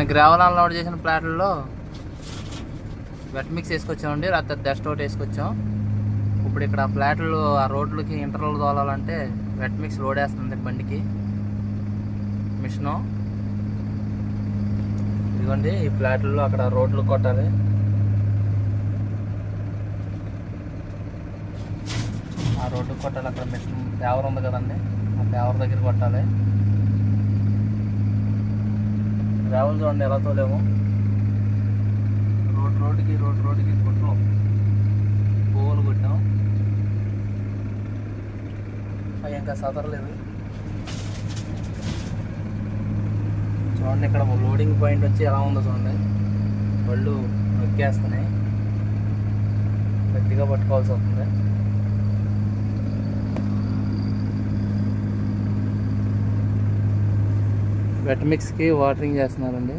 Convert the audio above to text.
నిన్న gravel unload చేసిన ప్లాట్లలో wet mix వేసుకొచ్చామండి రాత్రి డస్ట్ ఒకటి వేసుకొచ్చాం. ఇప్పుడు ఇక్కడ ఆ ప్లాట్లు ఆ రోడ్లకి ఇంటర్లు తోలాలంటే వెట్ మిక్స్ లోడ్ వేస్తుంది బండికి. మిషను. ఇదిగోండి ఈ ప్లాట్లలో అక్కడ రోడ్లు కొట్టాలి. ఆ రోడ్డు కొట్టాలి అక్కడ మిషన్ పేవర్ ఉంది కదండి. ఆ పేవర్ దగ్గర కొట్టాలి. గ్రావెల్ చూడండి ఎలా తోలేము? రోడ్ రోడ్డుకి రోడ్ రోడ్డుకి కొట్టాం పువ్వులు కొట్టాం. అవి ఇంకా సదరలేదు చూడండి ఇక్కడ లోడింగ్ పాయింట్ వచ్చి ఎలా ఉందో చూడండి. బళ్ళు నొక్కేస్తున్నాయి. గట్టిగా పట్టుకోవాల్సి వస్తుంది. వెట్ మిక్స్కి వాటరింగ్ చేస్తున్నారండి.